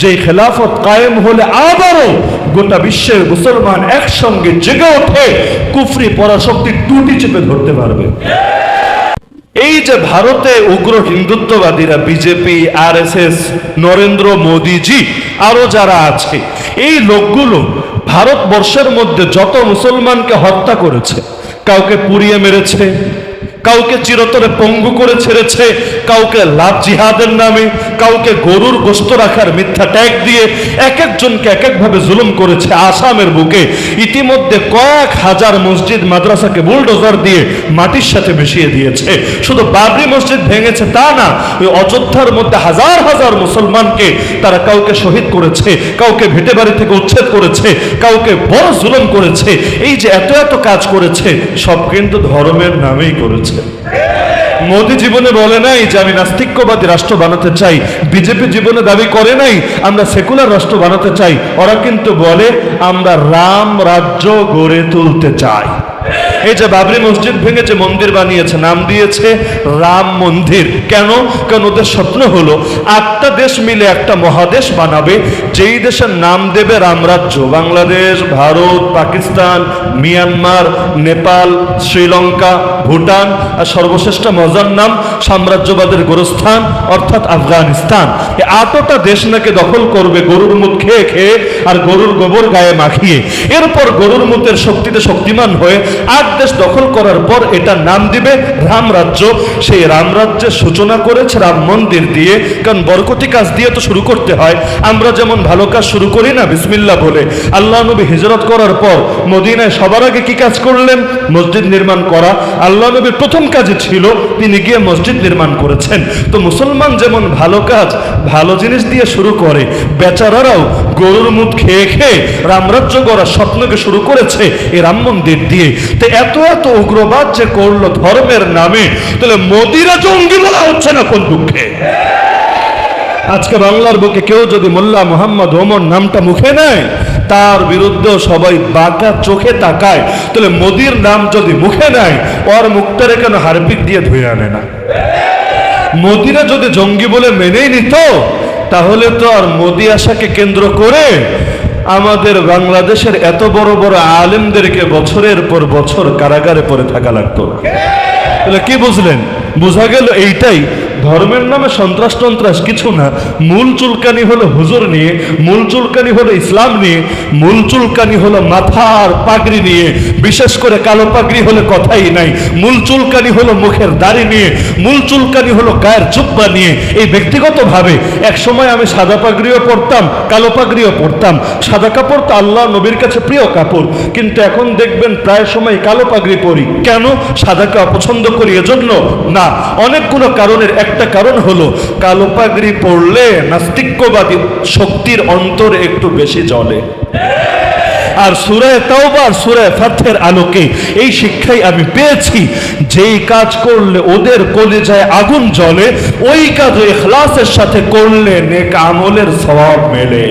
যে খেলাফত কায়েম হলে আবারও গোটা বিশ্বের মুসলমান একসঙ্গে জেগে ওঠে, কুফরি পরাশক্তি টুটি চেপে ধরতে পারবে। এই যে ভারতে উগ্র হিন্দুত্ববাদীরা, BJP R S S Narendra Modiji, আরও যারা আছে, এই লোকগুলো ভারতবর্ষের মধ্যে যত মুসলমানকে হত্যা করেছে, কাউকে পুড়িয়ে মেরেছে কাউকে চিরতরে পঙ্গু করে ছেড়েছে, কাউকে লাভ জিহাদের নামে, কাউকে গরুর গোস্ত রাখার মিথ্যা ট্যাগ দিয়ে এক একজনকে এক একভাবে জুলুম করেছে আসামের বুকে। ইতিমধ্যে কয়েক হাজার মসজিদ মাদ্রাসাকে বুলডোজার দিয়ে মাটির সাথে মিশিয়ে দিয়েছে। শুধু বাবরি মসজিদ ভেঙেছে তা না, ওই অযোধ্যার মধ্যে হাজার হাজার মুসলমানকে তারা কাউকে শহীদ করেছে, কাউকে ভেটে বাড়ি থেকে উচ্ছেদ করেছে, কাউকে বড় জুলুম করেছে। এই যে এত এত কাজ করেছে, সব কিন্তু ধর্মের নামেই করেছে। মোদি জীবনে বলে নাই যে আমি নাস্তিক্যবাদী রাষ্ট্র বানাতে চাই। বিজেপি জীবনে দাবি করে নাই, আমরা সেকুলার রাষ্ট্র বানাতে চাই। ওরা কিন্তু বলে, আমরা রাম রাজ্য গড়ে তুলতে চাই। এই যে বাবরি মসজিদ ভেঙে যে মন্দির বানিয়েছে, নাম দিয়েছে রাম মন্দির। কেন? কারণ ওদের স্বপ্ন হলো, আটটা দেশ মিলে একটা মহাদেশ বানাবে, যেই দেশের নাম দেবে রামরাজ্য। বাংলাদেশ, ভারত, পাকিস্তান, মিয়ানমার, নেপাল, শ্রীলঙ্কা, ভুটান, আর সর্বশ্রেষ্ঠ মজার নাম সাম্রাজ্যবাদের গোরস্থান, অর্থাৎ আফগানিস্তান। আটটা দেশ নাকি দখল করবে গরুর মুখ খেয়ে খেয়ে, আর গরুর গোবর গায়ে মাখিয়ে। এরপর গরুর মুখের শক্তিতে শক্তিমান হয়ে আট দেশ দখল করার পর এটা নাম দিবে রামরাজ্য সেই রামরাজ্যের সূচনা করেছে রাম মন্দির দিয়ে। কারণ বরকতি কাজ দিয়ে তো শুরু করতে হয়। আমরা যেমন ভালো কাজ শুরু করি না বিসমিল্লা বলে। আল্লাহ নবী হিজরত করার পর মদিনায় সবার আগে কি কাজ করলেন? মসজিদ নির্মাণ করা। আল্লাহ নবীর প্রথম কাজে ছিল তিনি গিয়ে মসজিদ নির্মাণ করেছেন। তো মুসলমান যেমন ভালো কাজ, ভালো জিনিস দিয়ে শুরু করে, বেচারারাও গরুর মুখ খেয়ে খেয়ে রামরাজ্য গড়ার স্বপ্নকে শুরু করেছে এই রাম মন্দির দিয়ে। তো এত এত উগ্রবাদ যে করল ধর্মের নামে, তাহলে মোদিরা জঙ্গি বলা হচ্ছে না কোন দুঃখে? আজকে বাংলার বুকে কেউ যদি মোল্লা মোহাম্মদ ওমর নামটা মুখে নেয়, তার বিরুদ্ধে সবাই বাঁকা চোখে তাকায়। তাহলে মোদির নাম যদি মুখে নেয়, ওর মুখটারে কেন হারপিক দিয়ে ধুয়ে আনে না? মোদিরা যদি জঙ্গি বলে মেনেই নিত, তাহলে তো আর মোদি আশাকে কেন্দ্র করে আমাদের বাংলাদেশের এত বড় বড় আলেমদেরকে বছরের পর বছর কারাগারে পরে থাকা লাগতো। তাহলে কি বুঝলেন? বোঝা গেল এইটাই ধর্মের নামে সন্ত্রাস টন্ত্রাস কিছু না। মূল চুলকানি হলো হুজুর নিয়ে, মূল চুলকানি হলো ইসলাম নিয়ে, মূল চুলকানি হলো মাথার পাগড়ি নিয়ে। বিশেষ করে কালো পাগড়ি হলে কথাই নাই। মূল চুলকানি হলো মুখের দাড়ি নিয়ে, মূল চুলকানি হলো গায়ের জুব্বা নিয়ে। এই ব্যক্তিগতভাবে এক সময় আমি সাদা পাগড়িও পরতাম, কালো পাগড়িও পরতাম। সাদা কাপড় তো আল্লাহ নবীর কাছে প্রিয় কাপড়। কিন্তু এখন দেখবেন প্রায় সময় কালো পাগড়ি পরি। কেন? সাদাকে অপছন্দ করি এজন্য? না। অনেকগুলো কারণের একটা কারণ হলো কালো পাগড়ি পরলে নাস্তিক্যবাদী শক্তির অন্তর একটু বেশি জ্বলে। আর সুরায় তাওবা আর সুরায় ফাথের আলোকে এই শিক্ষাই আমি পেয়েছি, যেই কাজ করলে ওদের কলিজায় আগুন জ্বলে, ওই কাজ ইখলাসের সাথে করলে নেক আমলের স্বভাব মেলে।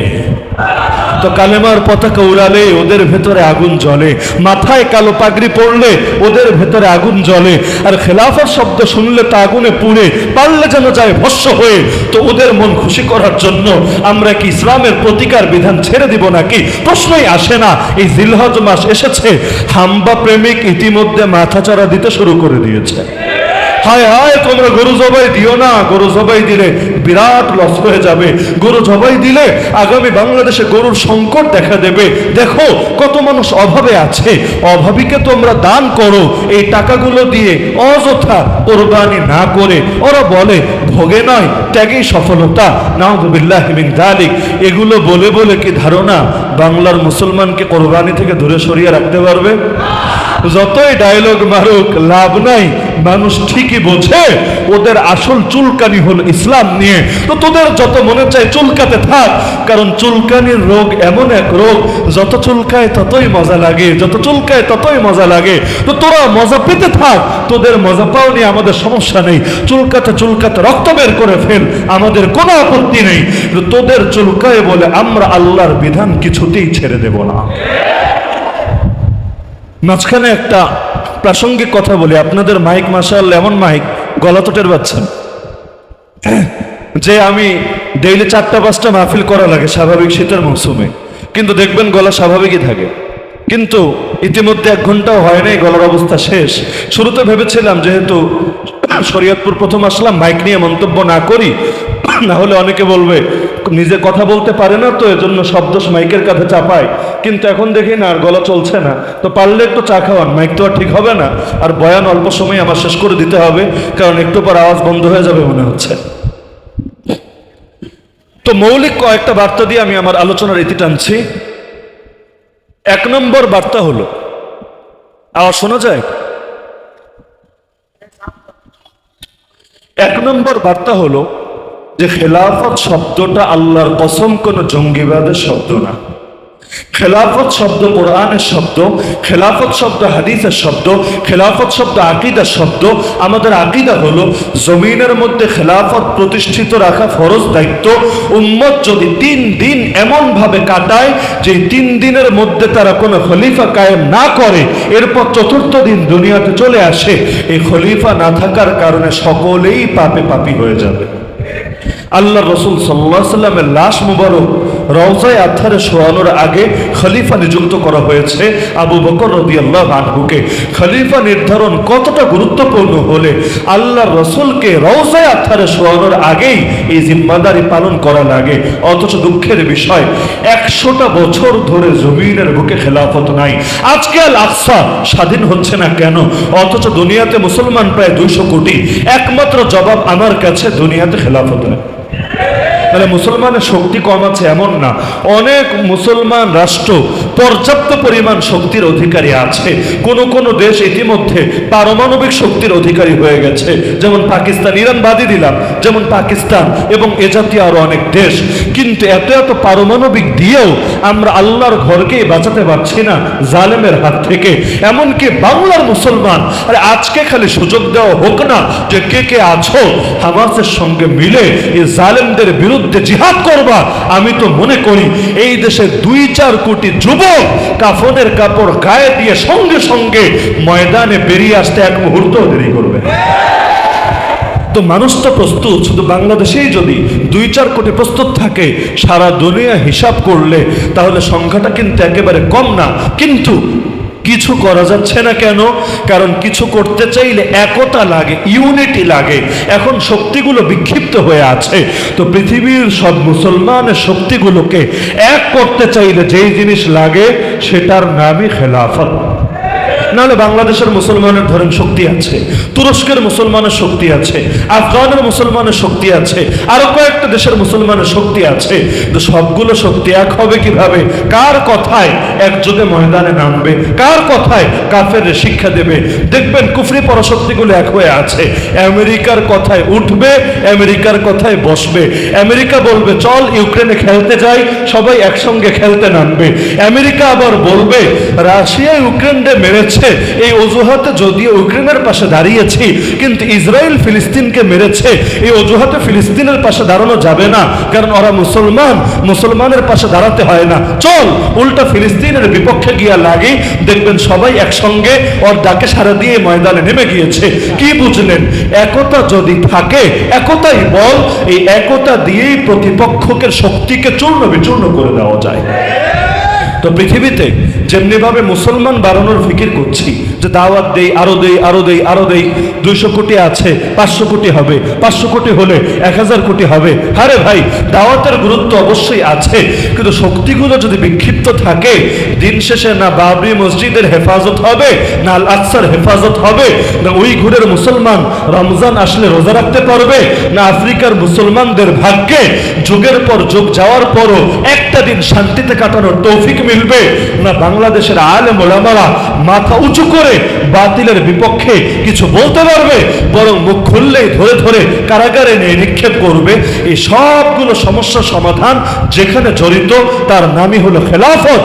তো কালেমার পতাকা উড়ালে ওদের ভেতরে আগুন জ্বলে, মাথায় কালো পাগড়ি পড়লে ওদের ভেতরে আগুন জ্বলে, আর খেলাফার শব্দ শুনলে তা আগুনে পুড়ে, পারলে যেন যায় ভস্য হয়ে। তো ওদের মন খুশি করার জন্য আমরা কি ইসলামের প্রতিকার বিধান ছেড়ে দিব নাকি? প্রশ্নই আসে না। এই জিলহজ মাস এসেছে। হাম্বা প্রেমিক ইতিমধ্যে মাথাচাড়া দিতে শুরু করে দিয়েছে। হায় হায়, তোমরা গরু জবাই দিও না, গরু জবাই দিলে বিরাট লস হয়ে যাবে। গরু জবাই দিলে আগামী বাংলাদেশে গরুর সংকট দেখা দেবে। দেখো, কত মানুষ অভাবে আছে। অভাবীকে তোমরা দান করো, এই টাকাগুলো দিয়ে অযথা কোরবানি না করে। ওরা বলে, ভোগে নয়, ত্যাগেই সফলতা। নাউজুবিল্লাহ মিন যালিক। এগুলো বলে বলে কি ধারণা? বাংলার মুসলমানকে কোরবানি থেকে দূরে সরিয়ে রাখতে পারবে? যতই ডায়লগ মারুক, লাভ নাই। মানুষ ঠিকই বোঝে, ওদের আসল চুলকানি হল ইসলাম নিয়ে। তো তোদের যত মনে চায় চুলকাতে থাক, কারণ চুলকানির রোগ এমন এক রোগ, যত চুলকায় ততই মজা লাগে, যত চুলকায় ততই মজা লাগে। তো তোরা মজা পেতে থাক, তোদের মজা পাও নিয়ে আমাদের সমস্যা নেই। চুলকাতে চুলকাতে রক্ত বের করে ফেল, আমাদের কোনো আপত্তি নেই। তোদের চুলকায় বলে আমরা আল্লাহর বিধান কিছুতেই ছেড়ে দেব না। মাঝখানে একটা প্রাসঙ্গিক কথা বলি। আপনাদের মাইক মাসাল এমন মাইক গলা তো টের পাচ্ছেন যে আমি ডেইলি চারটা, পাঁচটা মাহফিল করা লাগে স্বাভাবিক শীতের মৌসুমে। কিন্তু দেখবেন গলা স্বাভাবিকই থাকে। কিন্তু ইতিমধ্যে এক ঘন্টাও হয় নাই, গলার অবস্থা শেষ। শুরুতে ভেবেছিলাম যেহেতু শরীয়তপুর প্রথম আসলাম, মাইক নিয়ে মন্তব্য না করি, না হলে অনেকে বলবে নিজে কথা বলতে পারে না তো, এজন্য শব্দ মাইকের কাছে চাপায়। কিন্তু এখন দেখি না, আর গলা চলছে না। তো পারলে একটু চা খাওয়ান, মাইক তো আর ঠিক হবে না। আর বয়ান অল্প সময় আমার শেষ করে দিতে হবে, কারণ একটু পর আওয়াজ বন্ধ হয়ে যাবে মনে হচ্ছে। তো মৌলিক কয়েকটা বার্তা দিয়ে আমি আমার আলোচনার ইতি টানছি। এক নম্বর বার্তা হলো, আওয়াজ শোনা যায়? এক নম্বর বার্তা হলো যে খেলাফত শব্দটা আল্লাহর কসম কোনো জঙ্গিবাদের শব্দ না। খেলাফত শব্দ কোরআনের শব্দ, খেলাফত শব্দ হাদিসের শব্দ, খেলাফত শব্দ আকিদার শব্দ। আমাদের আকিদা হলো জমিনের মধ্যে খেলাফত প্রতিষ্ঠিত রাখা ফরজ দায়িত্ব। উম্মত যদি তিন দিন এমনভাবে কাটায় যে তিন দিনের মধ্যে তারা কোনো খলিফা কায়েম না করে, এরপর চতুর্থ দিন দুনিয়াতে চলে আসে, এই খলিফা না থাকার কারণে সকলেই পাপে পাপি হয়ে যাবে। আল্লাহ রসুল সাল্লাহ সাল্লামের লাশ মুবারক রওজায় আথারে শোয়ানোর আগে খলিফা নিযুক্ত করা হয়েছে আবু বকর রদি আল্লাহ আনহুকে। খলিফা নির্ধারণ কতটা গুরুত্বপূর্ণ হলে আল্লাহ রসুলকে রওজায় আথারে শোয়ানোর আগেই এই জিম্মাদারি পালন করা লাগে। অথচ দুঃখের বিষয়, একশোটা বছর ধরে জমিনের বুকে খেলাফত নাই। আজকে আল আকসা স্বাধীন হচ্ছে না কেন? অথচ দুনিয়াতে মুসলমান প্রায় দুইশো কোটি। একমাত্র জবাব আমার কাছে দুনিয়াতে খেলাফত নেই। তাহলে মুসলমানের শক্তি কম আছে, এমন না। অনেক মুসলমান রাষ্ট্র পর্যাপ্ত পরিমাণ শক্তির অধিকারী আছে। কোন কোন দেশ ইতিমধ্যে পারমাণবিক শক্তির অধিকারী হয়ে গেছে। যেমন পাকিস্তান, ইরান বাদই দিলাম। যেমন পাকিস্তান এবং এ জাতীয় আরও অনেক দেশ। কিন্তু এত এত পারমাণবিক দিয়েও আমরা আল্লাহর ঘরকেই বাঁচাতে পারছি না জালেমের হাত থেকে। এমনকি বাংলার মুসলমান, আরে আজকে খালি সুযোগ দেওয়া হোক না যে কে কে আছো, হামাসের সঙ্গে মিলে এই জালেমদের বিরুদ্ধে জিহাদ করবা, আমি তো মনে করি এই দেশে দুই চার কোটি যুবক কাফনের কাপড় গায়ে দিয়ে সঙ্গে সঙ্গে ময়দানে বেরিয়ে আসতে এক মুহূর্ত দেরি করবে। তো মানুষ তো প্রস্তুত, শুধু বাংলাদেশেই যদি দুই চার কোটি প্রস্তুত থাকে, সারা দুনিয়া হিসাব করলে তাহলে সংখ্যাটা কিন্তু একেবারে কম না। কিন্তু কিছু করা যাচ্ছে না কেন? কারণ কিছু করতে চাইলে একতা লাগে, ইউনিটি লাগে। এখন শক্তিগুলো বিক্ষিপ্ত হয়ে আছে। তো পৃথিবীর সব মুসলমানের শক্তিগুলোকে এক করতে চাইলে যেই জিনিস লাগে, সেটার নামই খেলাফত। নাহলে বাংলাদেশের মুসলমানের ধরেন শক্তি আছে, তুরস্কের মুসলমানের শক্তি আছে, আফগানের মুসলমানের শক্তি আছে, আরও কয়েকটা দেশের মুসলমানের শক্তি আছে তো সবগুলো শক্তি এক হবে কীভাবে? কার কথায় একযোগে ময়দানে নামবে? কার কথায় কাফের শিক্ষা দেবে? দেখবেন কুফরি পরশক্তিগুলো এক হয়ে আছে। আমেরিকার কথায় উঠবে, আমেরিকার কথায় বসবে। আমেরিকা বলবে, চল ইউক্রেনে খেলতে যাই, সবাই একসঙ্গে খেলতে নামবে। আমেরিকা আবার বলবে, রাশিয়া ইউক্রেনকে মেরেছে এই অজুহাতে যদিও ইউক্রেনের পাশে দাঁড়িয়েছি, কিন্তু ইসরায়েল ফিলিস্তিনকে মেরেছে। এই অজুহাতে ফিলিস্তিনের পাশে দাঁড়ানো যাবে না, কারণ ওরা মুসলমান। মুসলমানের পাশে দাঁড়াতে হয় না। চল, উল্টা ফিলিস্তিনের বিপক্ষে গিয়া লাগি। দেখবেন সবাই একসঙ্গে ওর ডাকে সারা দিয়ে ময়দানে নেমে গিয়েছে। কি বুঝলেন? একতা যদি থাকে, একতাই বল। এই একতা দিয়েই প্রতিপক্ষকে শক্তিকে চূর্ণ বিচূর্ণ করে দেওয়া যায়। তো পৃথিবীতে যেমনিভাবে মুসলমান বাড়ানোর ফিকির করছি যে দাওয়াত দেই, আরও দেই আরও দেই আরও দেই, দুইশো কোটি আছে, পাঁচশো কোটি হবে, পাঁচশো কোটি হলে এক হাজার কোটি হবে। আরে ভাই, দাওয়াতের গুরুত্ব অবশ্যই আছে, কিন্তু শক্তিগুলো যদি বিক্ষিপ্ত থাকে, দিন শেষে না বাবরি মসজিদের হেফাজত হবে, না আল হেফাজত হবে, না ওই ঘুরের মুসলমান রমজান আসলে রোজা রাখতে পারবে, না আফ্রিকার মুসলমানদের ভাগ্যে যুগের পর যুগ যাওয়ার পরও একটা দিন শান্তিতে কাটানোর তৌফিক মিলবে, না বাংলাদেশের আলে মোলামারা মাথা উঁচু করে বাতিলের বিপক্ষে কিছু বলতে পারবে, বরং মুখ খুললেই ধরে ধরে কারাগারে নিয়ে নিক্ষেপ করবে। এই সবগুলো সমস্যা সমাধান যেখানে জড়িত, তার নামই হলো খেলাফত।